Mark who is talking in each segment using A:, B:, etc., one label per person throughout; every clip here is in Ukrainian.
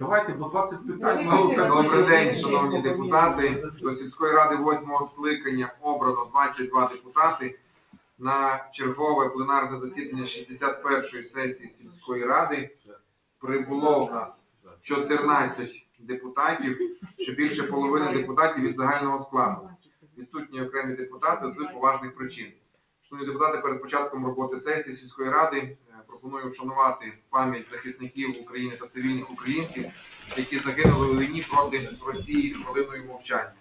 A: Давайте по 20 питань.
B: Ну,
A: ну,
B: Добрий день, шановні депутати. До сільської ради восьмого скликання обрано 22 депутати на чергове пленарне засідання 61-ї сесії сільської ради. Прибуло в нас 14 депутатів, що більше половини депутатів від загального складу. Відсутні окремі депутати з поважних причин. Шановні депутати, перед початком роботи сесії сільської ради е, пропоную вшанувати пам'ять захисників України та цивільних українців, які загинули у війні проти Росії хвилиною мовчання.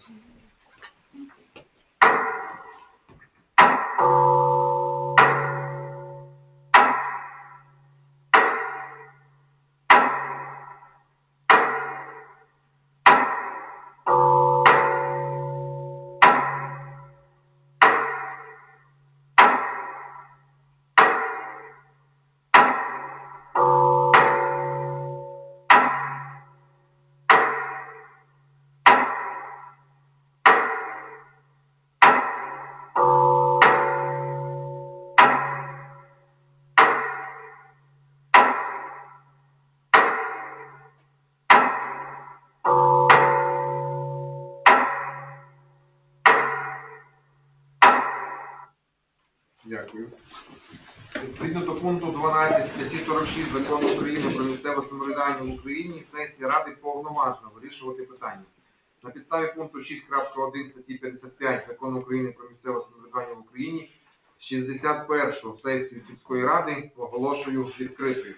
B: Дякую. Відповідно до пункту 12 статті 46 Закону України про місцеве самоврядування в Україні, сесія Ради повноважна вирішувати питання. На підставі пункту 6.1 статті 55 Закону України про місцеве самоврядування в Україні 61 сесію сільської ради оголошую відкритою.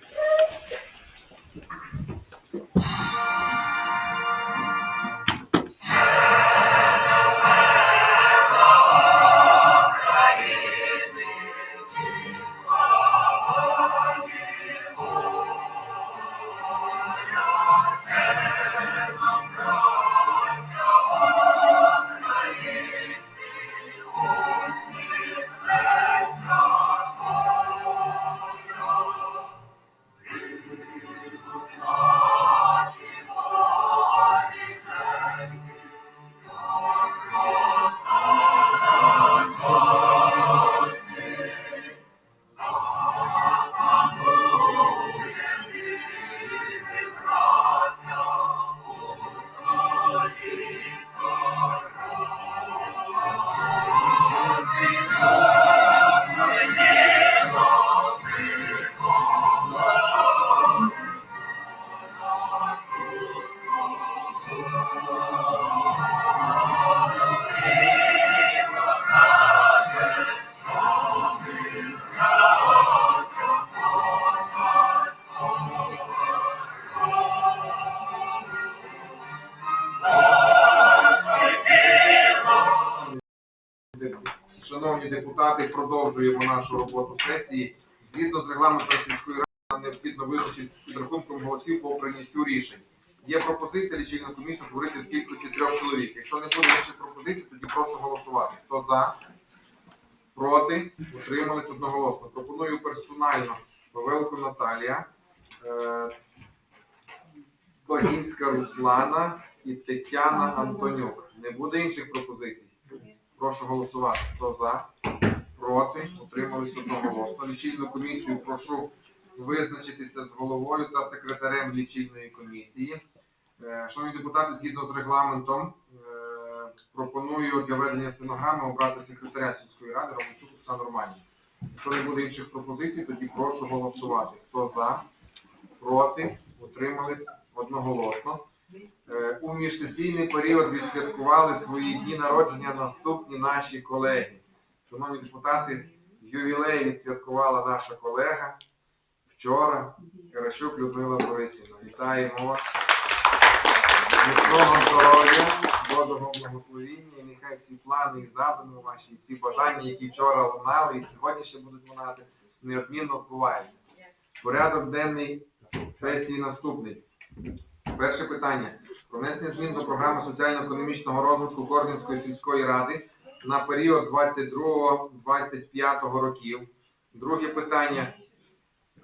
B: Шановні депутати, продовжуємо нашу роботу сесії. Згідно з регламентом сільської ради, необхідно визначити підрахунком голосів по прийняттю рішень. Є пропозиція лічильну комісію створити в кількості трьох чоловік. Якщо не буде інших пропозицій, тоді прошу голосувати. Хто за? Проти? Утримались одноголосно. Пропоную персонально Павелко Наталія, е, Багінська Руслана і Тетяна Антонюк. Не буде інших пропозицій? Прошу голосувати. Хто за? Проти? Утримались одноголосно. Лічильну комісію прошу визначитися з головою та секретарем лічильної комісії. Е, Шановні депутати, згідно з регламентом, е, пропоную для ведення стенограми обрати секретаря сільської ради Романчук Оксану Романівну. Якщо не буде інших пропозицій, тоді прошу голосувати. Хто за? Проти? Утримались одноголосно. Е, У міжсесійний період відсвяткували свої дні народження наступні наші колеги. Шановні депутати, ювілей відсвяткувала наша колега вчора, Каращук Людмила Борисівна. Вітаємо вас. Міцного здоров'я, Божого благословіння, і нехай всі плани і задуми ваші, і всі бажання, які вчора лунали, і сьогодні ще будуть лунати, неодмінно збуваються. Порядок денний сесії наступний. Перше питання. Про внесення змін до програми соціально-економічного розвитку Корнівської сільської ради на період 22-25 років. Друге питання.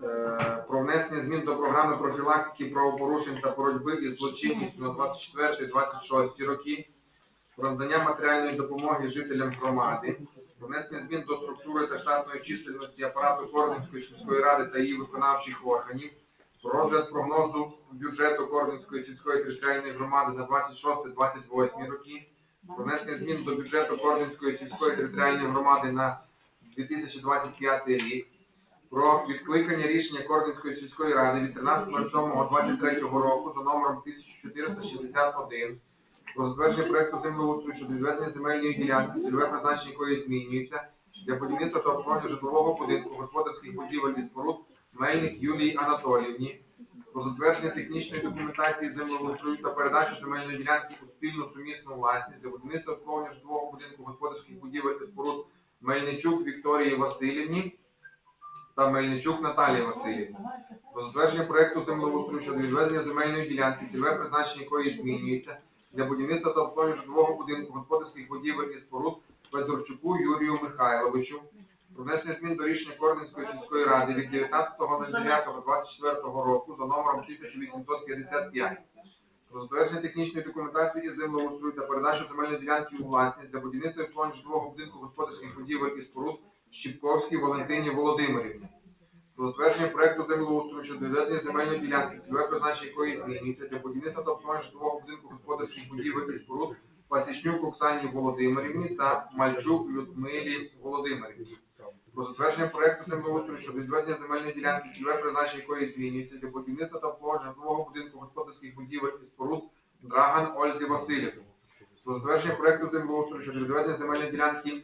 B: Е, Про внесення змін до програми профілактики правопорушень та боротьби із злочинністю на 24-26 роки. Про надання матеріальної допомоги жителям громади. Про внесення змін до структури та штатної чисельності апарату Корнівської сільської ради та її виконавчих органів Про розгляд прогнозу бюджету Корнівської сільської територіальної громади на 26-28 роки. Про внесення змін до бюджету Корнівської сільської територіальної громади на 2025 рік. Про відкликання рішення Корнівської сільської ради від 13.07.23 року за номером 1461 про затвердження проекту землеустрою щодо відведення земельної ділянки, цільове призначення якої змінюється для будівництва та обслуговування житлового будинку, господарських будівель і споруд Мельник Юлії Анатоліївні, про затвердження технічної документації землеустрою та передачу земельної ділянки у спільну сумісну власність для будівництва обслуговування житлового будинку, господарських будівель і споруд Мельничук Вікторії Васильівні та Мельничук Наталії Васильівні. Про затвердження проекту землеустрою щодо відведення земельної ділянки, цільове призначення якої змінюється для будівництва та обслуговування житлового будинку, господарських будівель і споруд Федорчуку Юрію Михайловичу. Про внесення змін до рішення Корненської сільської ради від 19.09.24 року за номером 1855. Про затвердження технічної документації із землеустрою та передачу земельної ділянки у власність для будівництва і житлового будинку господарських будівель і споруд Щіпковській Валентині Володимирівні. Про затвердження проекту землеустрою щодо відведення земельної ділянки, цільове призначення якої змінюється для будівництва та обслуговування житлового будинку господарських будівель і споруд Пасічнюк Оксані Володимирівні та Мальчук Людмилі Володимирівні. Про затвердження проекту землеустрою щодо відведення земельної ділянки, цільове призначення якої змінюється для будівництва та обслуговування житлового будинку господарських будівель і споруд Драган Ользі Васильівні. Про затвердження проекту землеустрою щодо відведення земельної ділянки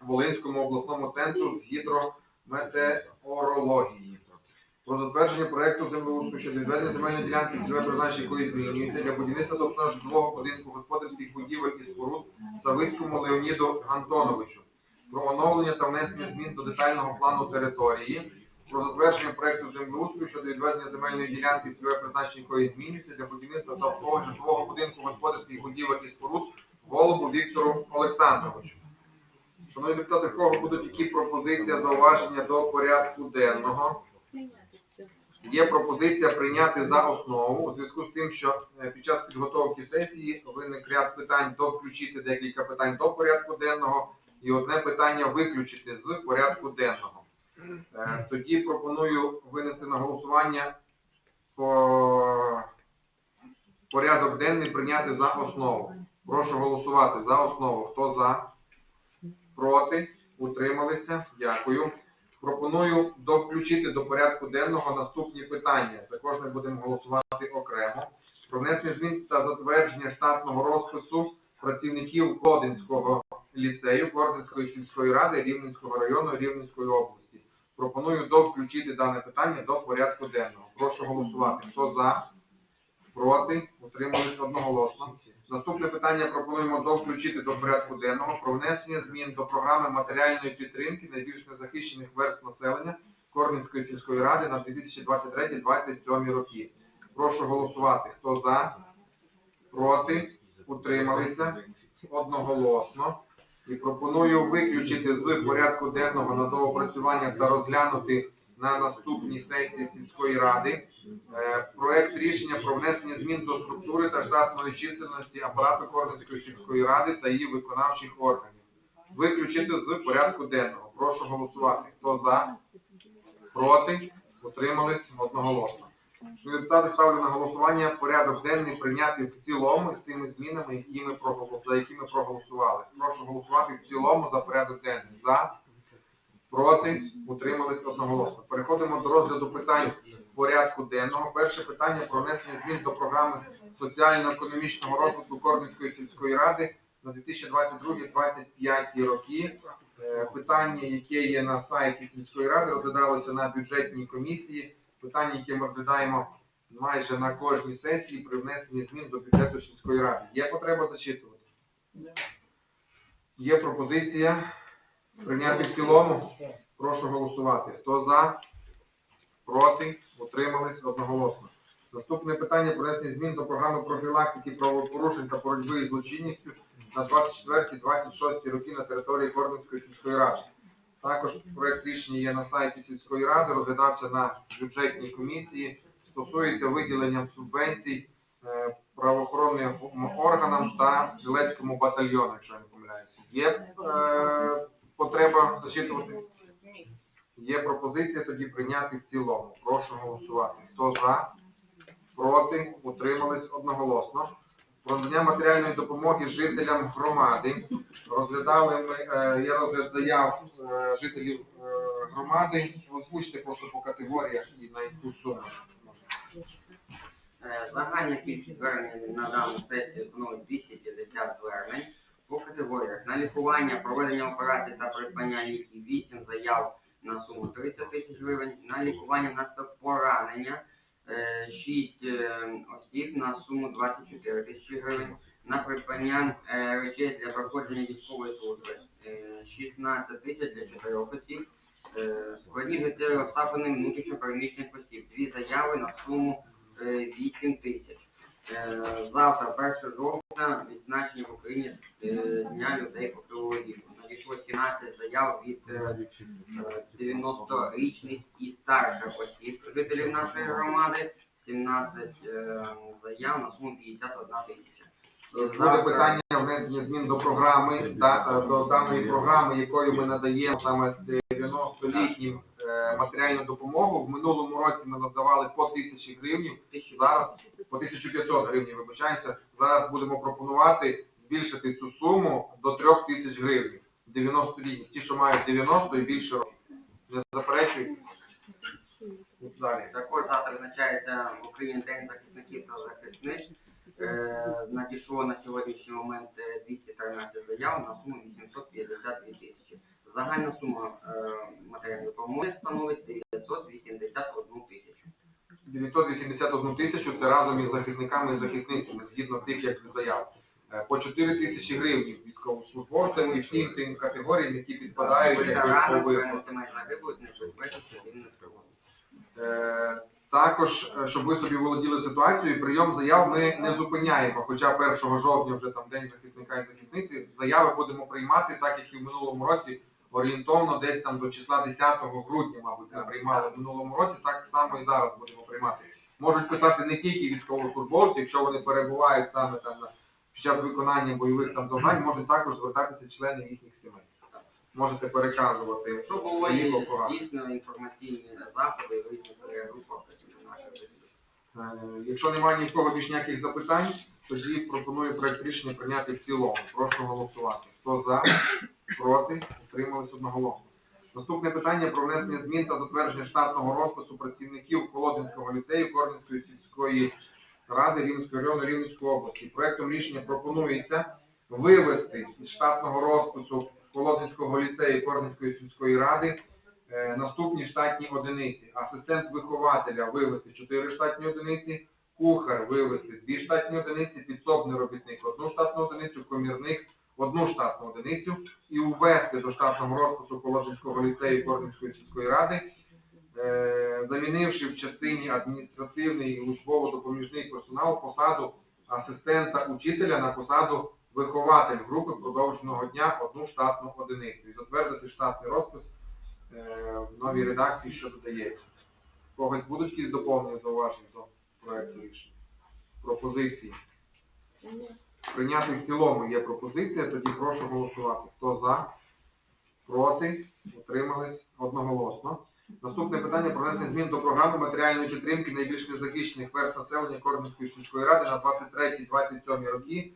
B: Волинському обласному центру з гідрометеорології. Про затвердження проекту землеустрою щодо відведення земельної ділянки, цільове призначення якої змінюється для будівництва та житлового будинку господарських будівель і споруд Савицькому Леоніду Антоновичу. Про оновлення та внесення змін до детального плану території. Про затвердження проекту землеустрою щодо відведення земельної ділянки, цільове призначення якої змінюється для будівництва та обслуговування житлового будинку господарських будівель і споруд Голубу Віктору Олександровичу. Шановні депутати, в кого будуть які пропозиції, зауваження до порядку денного? Є пропозиція прийняти за основу у зв'язку з тим, що е, під час підготовки сесії виник ряд питань до включити декілька питань до порядку денного і одне питання виключити з порядку денного. Е, Тоді пропоную винести на голосування по порядок денний прийняти за основу. Прошу голосувати за основу. Хто за? Проти? Утрималися? Дякую. Пропоную довключити до порядку денного наступні питання. Також ми будемо голосувати окремо. Про внесення змін та затвердження штатного розпису працівників Кодинського ліцею Кординської сільської ради Рівненського району Рівненської області. Пропоную довключити дане питання до порядку денного. Прошу голосувати. Хто за? Проти? Утримались одноголосно. Наступне питання пропонуємо довключити до порядку денного про внесення змін до програми матеріальної підтримки найбільш незахищених верств населення Корнівської сільської ради на 2023-2027 роки. Прошу голосувати. Хто за? Проти? Утрималися? Одноголосно. І пропоную виключити з порядку денного на доопрацювання та розглянути на наступній сесії сільської ради Е, проект рішення про внесення змін до структури та штатної чисельності апарату Корненської сільської ради та її виконавчих органів. Виключити з порядку денного. Прошу голосувати. Хто за? Проти? Утримались одноголосно. Депутати, ставлю на голосування порядок денний прийняти в цілому з тими змінами, які ми за які ми проголосували. Прошу голосувати в цілому за порядок денний. За, проти, утримались одноголосно. Переходимо до розгляду питань порядку денного. Перше питання про внесення змін до програми соціально-економічного розвитку Корнівської сільської ради на 2022-2025 роки. Е, Питання, яке є на сайті сільської ради, розглядалося на бюджетній комісії. Питання, яке ми розглядаємо майже на кожній сесії при внесенні змін до бюджету сільської ради. Є потреба зачитувати? Є пропозиція прийняти в цілому. Прошу голосувати. Хто за? Проти? Утримались одноголосно. Наступне питання про внесення змін до програми профілактики правопорушень та боротьби із злочинністю на 24-26 роки на території Корнівської сільської ради. Також проект рішення є на сайті сільської ради, розглядався на бюджетній комісії, стосується виділення субвенцій е, правоохоронним органам та стрілецькому батальйону, якщо я не помиляюся. Є е, потреба зачитувати? Є пропозиція тоді прийняти в цілому. Прошу голосувати. Хто за? Проти? Утримались одноголосно. Про матеріальної допомоги жителям громади. Розглядали ми, е, я розгляд заяв е, жителів е, громади. Озвучте просто по категоріях і на яку суму.
A: Загальна кількість звернень на дану сесію становить 250 звернень. По категоріях на лікування, проведення операцій та придбання ліків 8 заяв на суму 30 тисяч гривень, на лікування внаслідок поранення 6 осіб на суму 24 тисячі гривень, на придбання е, речей для проходження військової служби. Е, 16 тисяч для 4 осіб, Е, складні життєві обставини внутрішньопереміщених осіб, дві заяви на суму е, 8 тисяч. Е, Завтра, 1 жовтня, відзначення в Україні е, Дня людей похилого віку. Надійшло 17 заяв від е, е, 90-річних і старших осіб жителів нашої громади, 17 е, заяв на суму 51 тисяча.
B: Буде питання внесення змін до програми, до даної програми, якою ми надаємо саме 90-літнім е, матеріальну допомогу. В минулому році ми надавали по тисячі гривень, зараз по 1500 гривень, вибачаємося. Зараз будемо пропонувати збільшити цю суму до 3000 гривень. 90-літні, ті, що мають 90 і більше років. Не заперечують. Далі.
A: Також завтра визначається в Україні День захисників та захисниць. Е, Надійшло на сьогоднішній момент е, 213 заяв на суму 852 тисячі. Загальна сума е, матеріальної допомоги становить 981 тисячу.
B: 981 тисячу це разом із захисниками і захисницями, згідно тих, як заяв. Е, По 4 тисячі гривень військовослужбовцям і всім тим категоріям, які підпадають
A: пригод.
B: Е, Також, е, щоб ви собі володіли ситуацією, прийом заяв ми не зупиняємо, хоча 1 жовтня вже там День захисника і захисниці, заяви будемо приймати, так як і в минулому році, орієнтовно десь там до числа 10 грудня, мабуть, ми приймали в минулому році, так само і зараз будемо приймати. Можуть писати не тільки військовослужбовці, якщо вони перебувають саме там під час виконання бойових там завдань, можуть також звертатися члени їхніх сімей. Можете переказувати
A: Що було і дійсно інформаційні заходи в різних групах
B: Якщо немає ні в кого більш ніяких запитань, тоді пропоную проект рішення прийняти в цілому. Прошу голосувати. Хто за, проти, утримались одноголосно. Наступне питання про внесення змін та затвердження штатного розпису працівників Колодинського ліцею Корненської сільської ради Рівненського району Рівненської області. Проектом рішення пропонується вивести із штатного розпису Колодинського ліцею Корненської сільської ради Е, наступні штатні одиниці. Асистент вихователя вивести 4 штатні одиниці, кухар вивести 2 штатні одиниці, підсобний робітник 1 штатну одиницю, комірник 1 штатну одиницю і увести до штатного розпису Положинського ліцею Корнівської сільської ради, е, замінивши в частині адміністративний і службово-допоміжний персонал посаду асистента учителя на посаду вихователь групи продовженого дня одну штатну одиницю і затвердити штатний розпис е, в новій редакції, що додається. Когось будуть якісь доповнення зауваження до проекту рішення? Пропозиції? Прийняти в цілому є пропозиція, тоді прошу голосувати. Хто за? Проти? Утримались одноголосно. Наступне питання про внесення змін до програми матеріальної підтримки найбільш незахищених верст населення Корнівської сільської ради на 23-27 роки.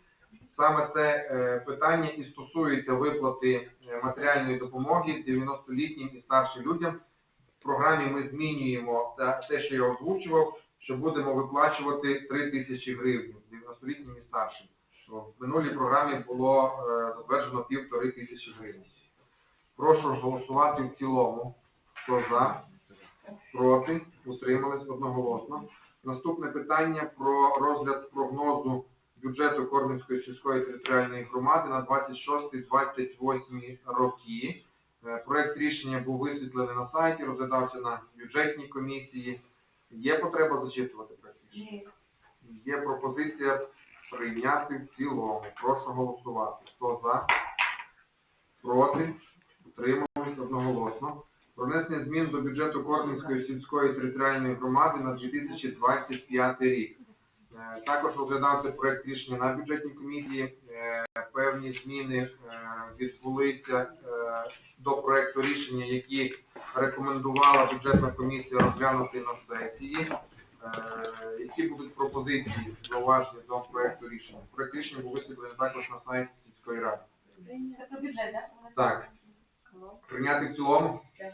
B: Саме це е, питання і стосується виплати е, матеріальної допомоги 90-літнім і старшим людям. В програмі ми змінюємо те, що я озвучував, що будемо виплачувати 3 тисячі гривень 90-літнім і старшим. В минулій програмі було е, затверджено півтори тисячі гривень. Прошу голосувати в цілому. Хто за? Проти? Утримались одноголосно. Наступне питання про розгляд прогнозу бюджету Кормінської сільської територіальної громади на 26-28 роки. Е, Проект рішення був висвітлений на сайті, розглядався на бюджетній комісії. Є потреба зачитувати проект рішення? Є пропозиція прийняти в цілому. Прошу голосувати. Хто за? Проти? Утримались одноголосно. Про внесення змін до бюджету Корнівської сільської територіальної громади на 2025 рік. Е, Також розглядався проект рішення на бюджетній комісії. Е, Певні зміни е, відбулися до проекту рішення, які рекомендувала бюджетна комісія розглянути на сесії. Е, Які будуть пропозиції зауваження до проекту рішення? Проект рішення був висвітлений також на сайті сільської ради.
C: Це про бюджет, так?
B: Так. Прийняти в цілому?
C: Так.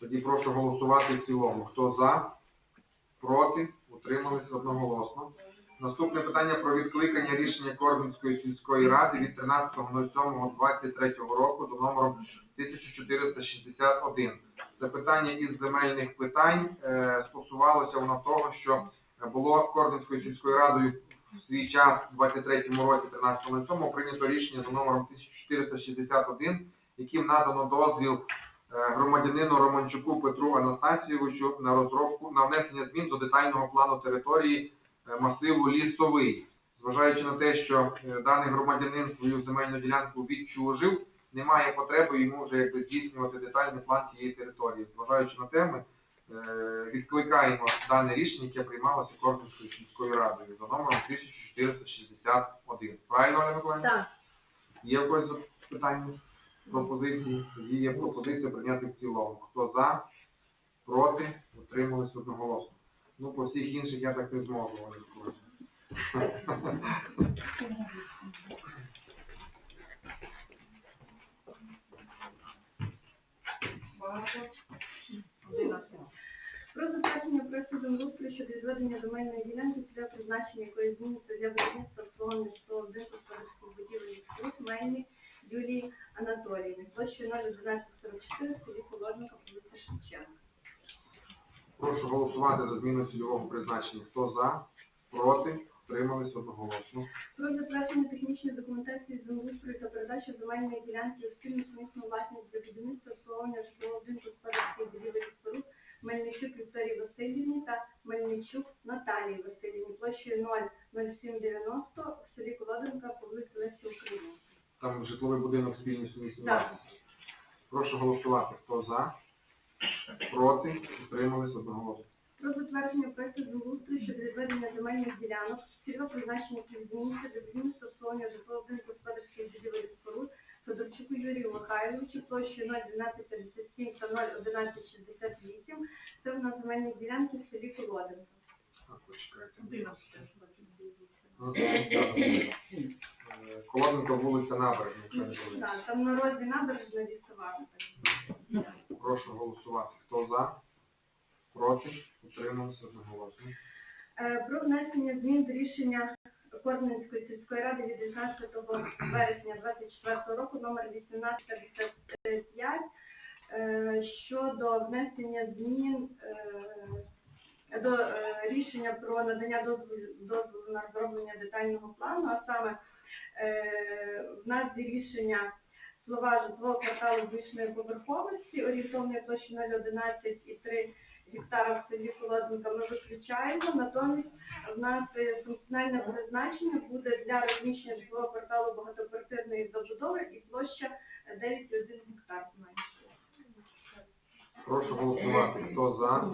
B: Тоді прошу голосувати в цілому. Хто за? Проти? Утримались одноголосно. Наступне питання про відкликання рішення Корбинської сільської ради від 13.07.23 року до номеру 1461. Це питання із земельних питань. Е, Стосувалося воно того, що було Корбинською сільською радою в свій час, у 23-му році, 13.07, прийнято рішення за номером 1461, яким надано дозвіл е, громадянину Романчуку Петру Анастасійовичу на розробку на внесення змін до детального плану території е, масиву лісовий. Зважаючи на те, що даний громадянин свою земельну ділянку відчужив, немає потреби йому вже якби здійснювати детальний план цієї території. Зважаючи на те, ми е, відкликаємо дане рішення, яке приймалося Корбинською сільською радою за номером 1461. Правильно, Оля Миколаївна?
C: Так.
B: Є в когось питання, пропозиції? Тоді є пропозиція прийняти в цілому. Хто за, проти, утримались одноголосно. Ну, по всіх інших я так не зможу. Оля Миколаївна.
D: Про затвердження проекту землеустрою щодо відведення земельної ділянки цільове призначення якої зміниться для будівництва обслуговування житлового будинку господарських будівель і споруд Мельні Юлії Анатоліївни. Площею 01144 в селі Холодника, вулиця Шевченка.
B: Прошу голосувати за зміну цільового призначення. Хто за, проти, утримались одноголосно.
D: Про затвердження технічної документації з землеустрою та передачу земельної ділянки у спільну сумісну власність для будівництва обслуговування житлового будинку господарських будівель і споруд Мельничук Вікторії Васильівні та Мельничук Наталії Васильівні площею 00790 в селі Колоденка по вулиці Лесі України.
B: Там житловий будинок спільний сумісний
D: Так.
B: власності. Прошу голосувати. Хто за, проти, утримались одноголосно.
D: Про затвердження проекту землеустрою щодо відведення земельних ділянок, цільове призначення зміниться для будівництва обслуговування будинку господарських будівель споруд Федорчуку Юрію Михайловичу площею 01257 та 01168. Це в нас земельні ділянки в селі Колоденка.
B: Так, почекайте. Вулиця Набережна, якщо не помиляюсь.
D: Так, там на розі набережна лісова.
B: Прошу голосувати. Хто за, Проти? Утримався одноголосно.
D: Е, про внесення змін до рішення Корненської сільської ради від 19 вересня 2024 року номер 1855 е, щодо внесення змін е, до рішення про надання дозволу, на зроблення детального плану, а саме в назві рішення слова житлового кварталу більшої поверховості орієнтовної площі 011 і 3 гектарах селі холодника ми виключаємо. Натомість в нас функціональне призначення буде для розміщення житлового кварталу багатоквартирної забудови і площа 9,1 гектар менше.
B: Прошу голосувати. Хто за?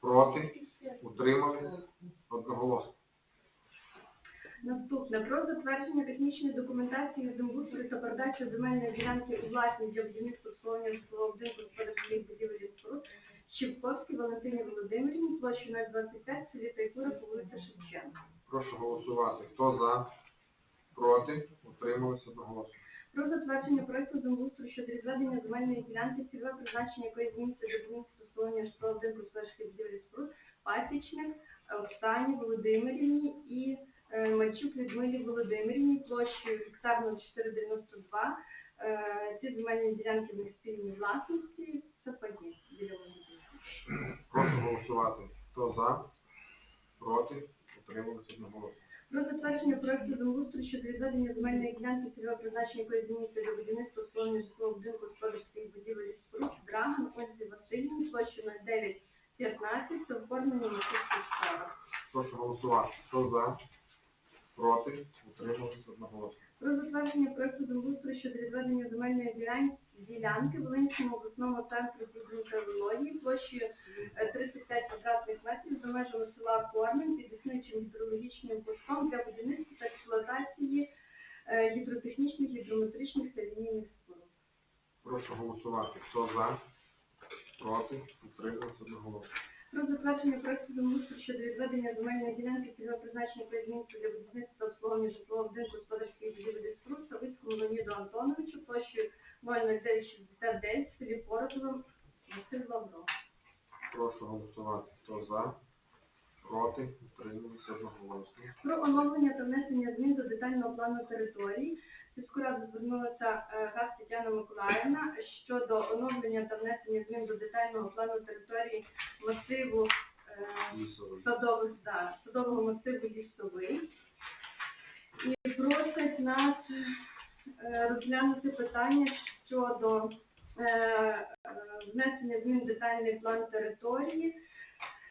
B: Проти? Утримались? Одноголосно.
D: Наступне про затвердження технічної документації землеустрою та передачу земельної ділянки у власність для будівництва обслуговування житлового будинку Площею 025 в селі Тайкура по вулиці Шевченка.
B: Прошу голосувати. Хто за, проти, утримались одноголосно.
D: Про затвердження проекту землеустрою щодо відведення земельної ділянки, цільове призначення якої зміниться до будівництва створення житлового будинку господарських будівель і споруд, пасічник Оксані Володимирівні і е, Мачук Людмилі Володимирівні площею гектар 0492. Е, Ці земельні ділянки в них спільній власності, це паї.
B: Прошу голосувати. Хто за, проти, утримались одноголосно.
D: Про затвердження проекту землеустрою щодо відведення земельної ділянки цільове призначення якої зміниться до будівництва обслуговування житлового будинку господарських будівель споруд Драган Ользі Васильівні площею 0915 та оформлення на справах.
B: Прошу голосувати. Хто за, проти, утримались одноголосно.
D: Про затвердження проекту землеустрою щодо відведення земельної ділянки, ділянки в Волинському обласному центру гідрометеорології площею е, 35 квадратних метрів за межами села Кормен під існуючим гідрологічним постом для будівництва та експлуатації е, гідротехнічних, гідрометричних та лінійних споруд.
B: Прошу голосувати. Хто за, Проти? Утрималися одноголосно.
D: Про затвердження проекту землеустрою щодо відведення земельної ділянки призначення Кузьмінську для будівництва обслуговування житлового будинку господарської будівлі споруд Вицькому Леоніду Антоновичу площею 00969 в селі Порохове, Василь Лавро.
B: Прошу голосувати. Хто за? Проти? Утрималися одноголосно.
D: Про оновлення та внесення змін до детального плану території. Сільську раду звернулася е, ГАЗ Тетяна Миколаївна щодо оновлення та внесення змін до детального плану території масиву е,
B: Лісовий.
D: садових, да, садового масиву лісовий. І просять нас е, розглянути питання щодо е, е, внесення змін в детальний план території,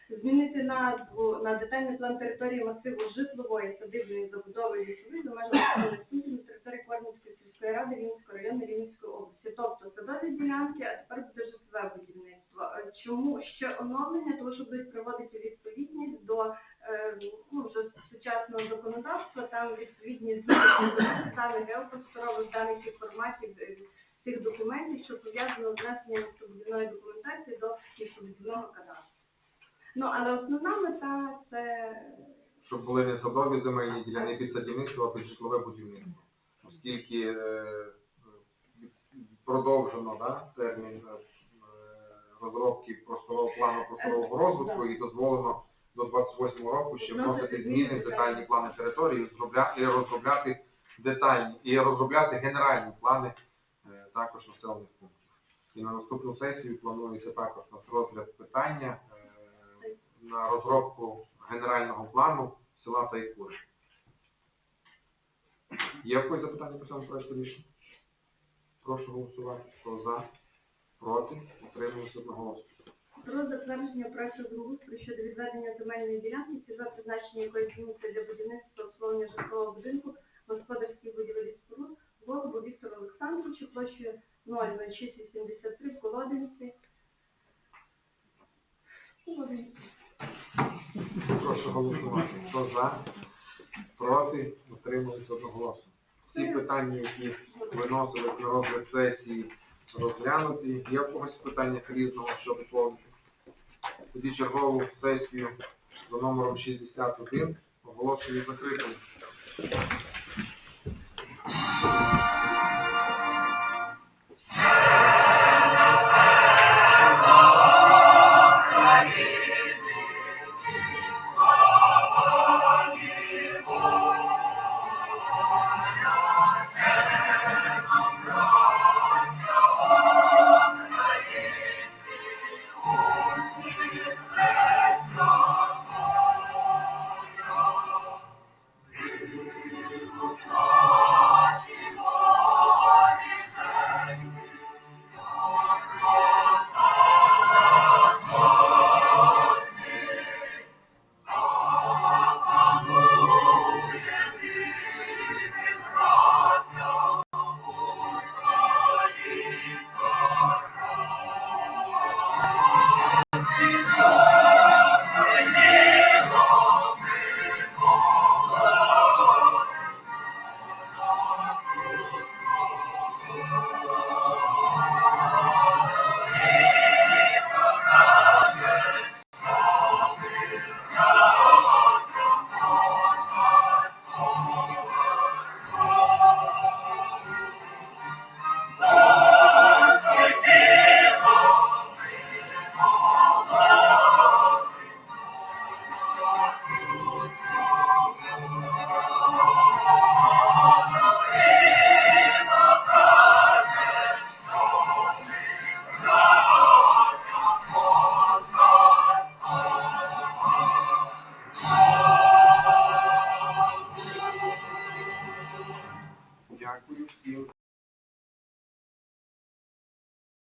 D: змінити назву на детальний план території масиву житлової садибної забудови лісової за межами пунктів на території Корнівської сільської ради Рівненського району Рівненської області. Тобто садові ділянки, а тепер буде житлове будівництво. Е, Чому ще оновлення? Тому що будуть приводити відповідність до е, ну, вже сучасного законодавства, там відповідні до даних геопросторових даних і форматів е, цих документів, що пов'язано з внесенням містобудівної документації до містобудівного кадастру. Ну, але основна мета це
B: Щоб були не садові земельні ділянки під садівництво, а під житлове будівництво. Оскільки е, продовжено да, термін е, розробки просторового плану просторового розвитку і дозволено до 28 року ще вносити зміни в детальні плани території, розробляти, і розробляти детальні і розробляти генеральні плани е, також населених пунктів. І на наступну сесію планується також на розгляд питання е, на розробку генерального плану села Тайкури. Є якось запитання по цьому проекту рішення? Прошу голосувати. Хто за? Проти? Утримуємося одноголосно.
D: про затвердження проекту благоустрою щодо відведення земельної ділянки, цільове призначення якої зміниться для будівництва обслуговування житлового будинку, господарських будівель споруд, Голубу Віктору Олександровичу, площею 00683 в Колодинці. Колодинці.
B: Прошу голосувати. Хто за? Проти? Утримуємося одноголосно. Всі питання, які виносили на розгляд сесії, розглянуті. Є в когось питання різного, що доповнити? Тоді чергову сесію за номером 61 оголошую закритою.